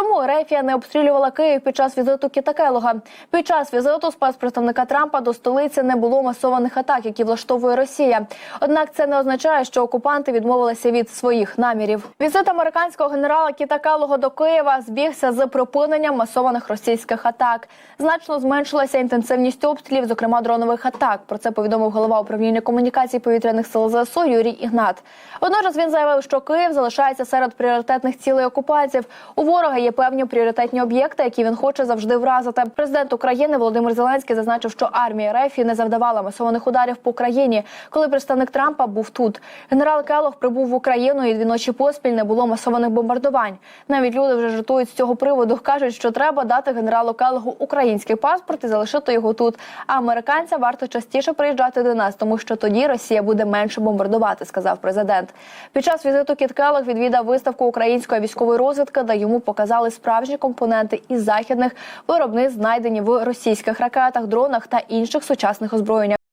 Some Чому не обстрілювала Київ під час візиту Кіта Келога? Під час візиту спецпредставника Трампа до столиці не було масованих атак, які влаштовує Росія. Однак це не означає, що окупанти відмовилися від своїх намірів. Візит американського генерала Кіта Келога до Києва збігся з припиненням масованих російських атак. Значно зменшилася інтенсивність обстрілів, зокрема дронових атак. Про це повідомив голова управління комунікацій повітряних сил ЗСУ Юрій Ігнат. Водночас він заявив, що Київ залишається серед пріоритетних цілей окупантів. У ворога є певні пріоритетні об'єкти, які він хоче завжди вразити. Президент України Володимир Зеленський зазначив, що армія РФ не завдавала масованих ударів по країні, коли представник Трампа був тут. Генерал Келох прибув в Україну і дві ночі поспіль не було масованих бомбардувань. Навіть люди вже жартують з цього приводу. кажуть, що треба дати генералу Келогу український паспорт і залишити його тут. А американцям варто частіше приїжджати до нас, тому що тоді Росія буде менше бомбардувати, сказав президент. Під час візиту Кіт Келог відвідав виставку української військової розвідки, де йому показали справжні компоненти із західних виробництв, знайдені в російських ракетах, дронах та інших сучасних озброєннях.